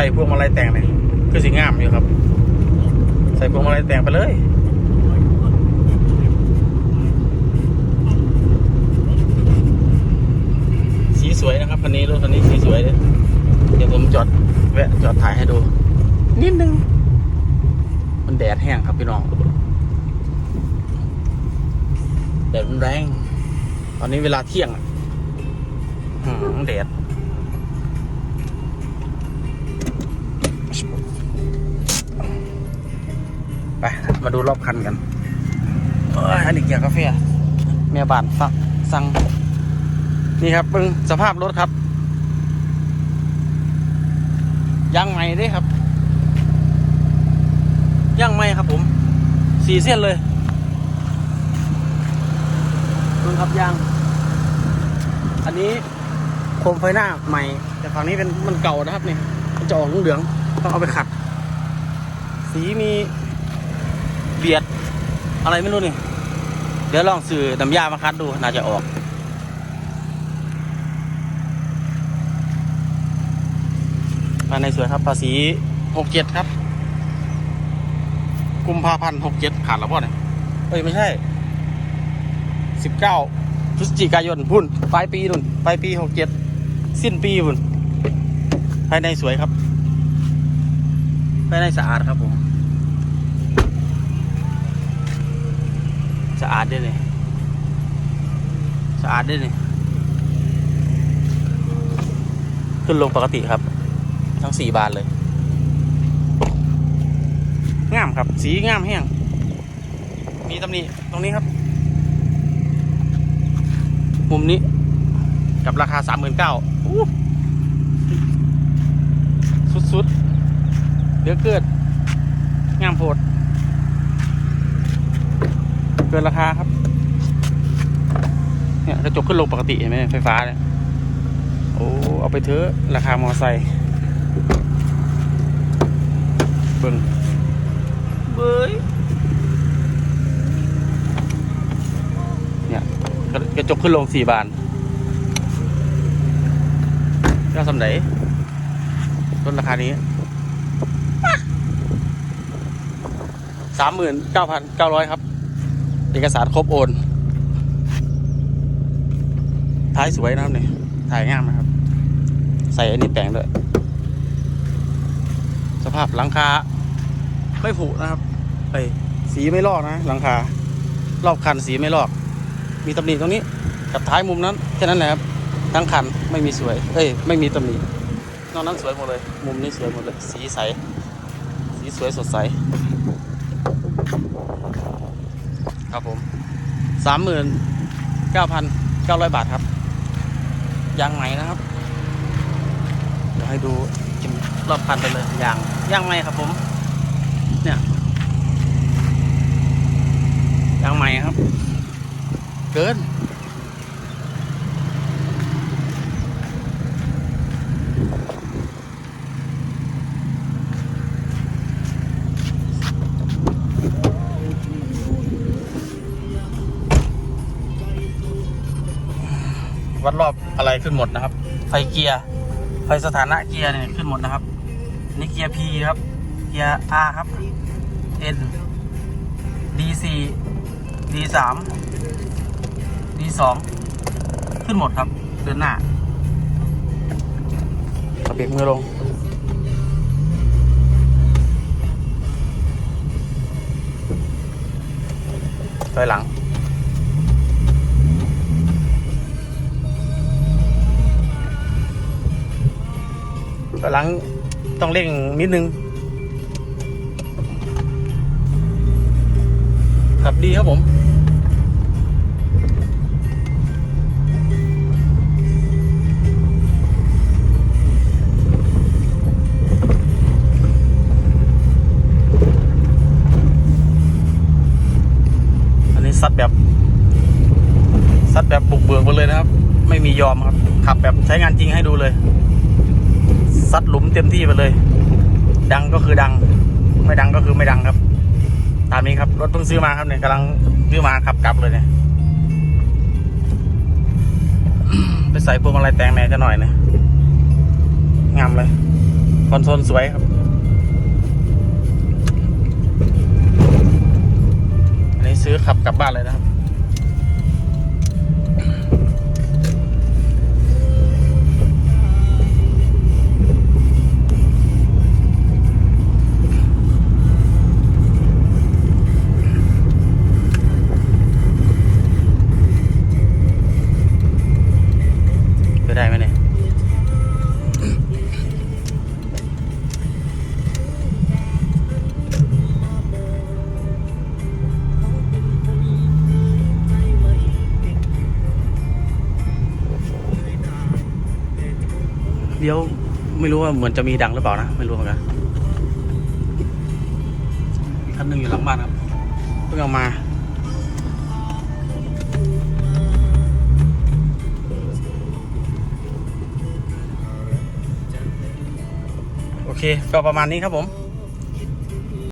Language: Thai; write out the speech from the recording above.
ใส่พวงมาลัยแต่งเลยคือสีงามอยู่ครับ ใส่พวงมาลัยแต่งไปเลยสีสวยนะครับคันนี้รถคันนี้สีสวยเลยเดี๋ยวผมจอดแวะจอดถ่ายให้ดู นิดนึง มันแดดแห้งครับพี่น้องแดดมันแรง ตอนนี้เวลาเที่ยงอะอ๋อแดด มาดูรอบคันกันเอ้ยอันนี้เกียร์กาแฟแม่บ้านฝสั่งนี่ครับเพิ่งสภาพรถครับยางใหม่เด้ครับยางใหม่ครับผมสีเส้นเลยเพิ่งครับยาง อันนี้โคมไฟหน้าใหม่ แต่ฝั่งนี้เป็นมันเก่านะครับนี่มันจะออกเหลืองๆต้องเอาไปขัด สีมี เบียด อะไรไม่รู้นี่ เดี๋ยวลองสื่อน้ำยามาคัดดู น่าจะออก ภายในสวยครับ ภาษีหกเจ็ดครับ กุมภาพันธ์หกเจ็ดขาดแล้วพ่อเนี่ยเอ้ย ไม่ใช่สิบเก้าพฤศจิกายนพุ่นปลายปีนุ่นปลายปีหกเจ็ดสิ้นปีพุ่นภายในสวยครับภายในสะอาดครับผม สะอาดด้วยนี่สะอาดด้วยนี่ขึ้นลงปกติครับ ทั้งสี่บานเลยงามครับ สีงามแห้งมีตำหนิตรงนี้ครับ มุมนี้กับราคาสามหมื่นเก้าสุดๆเดี๋ยวเกิดงามโพด เกินราคาครับ เนี่ยกระจกขึ้นลงปกติเห็นไหมไฟฟ้าเนี่ย โอ้ เอาไปเถอะ ราคามอไซค์เบิ่งเบ้ยเนี่ยกระกระจกขึ้นลงสี่บานก็สำไหนต้นราคานี้สามหมื่นเก้าพันเก้าร้อยครับ เอกสารครบโอน ท้ายสวยนะครับเนี่ยถ่ายงามนะครับ ใส่อันนี้แต่งด้วย สภาพหลังคา ไม่ผุนะครับไอ้ยสีไม่ลอกนะ หลังคา รอบคันสีไม่ลอก มีตำหนิตรงนี้ กับท้ายมุมนั้นแค่นั้นแหละครับ ทั้งคันไม่มีสวย เอ้ย ไม่มีตำหนิ นอกนั้นสวยหมดเลย มุมนี้สวยหมดเลย สีใส สีสวยสดใส ครับผมสามหมื่นเก้าพันเก้าร้อยบาทครับยางใหม่นะครับเดี๋ยวให้ดูรอบพันไปเลยยางยางใหม่ครับผม เนี่ยยางใหม่ครับ เกิน วัดรอบอะไรขึ้นหมดนะครับ ไฟเกียร์ไฟสถานะเกียร์เนี่ยขึ้นหมดนะครับนี่เกียร์ P ครับ เกียร์ R ครับ N D4 D3 D2 ขึ้นหมดครับ เดินหน้าเอาเบรกมือลง ถอยหลัง ตอนหลังต้องเร่งนิดนึง ขับดีครับผมอันนี้ซัดแบบซัดแบบบุกเบิกไปเลยนะครับ ไม่มียอมครับ ขับแบบใช้งานจริงให้ดูเลย ซัดหลุมเต็มที่ไปเลย ดังก็คือดัง ไม่ดังก็คือไม่ดังครับ ตามนี้ครับ รถเพิ่งซื้อมาครับเนี่ยกำลังซื้อมาขับกลับเลยเนี่ยไปใส่พวงมาลัยแตงแหน่จะหน่อยเนี่ยงามเลยคอนโซลสวยครับอันนี้ซื้อขับกลับบ้านเลยนะครับ เดี๋ยวไม่รู้ว่าเหมือนจะมีดังหรือเปล่านะ ไม่รู้เหมือนกันอีคันหนึ่งอยู่หลังบ้านครับ เพิ่งเอามาโอเค ก็ประมาณนี้ครับผม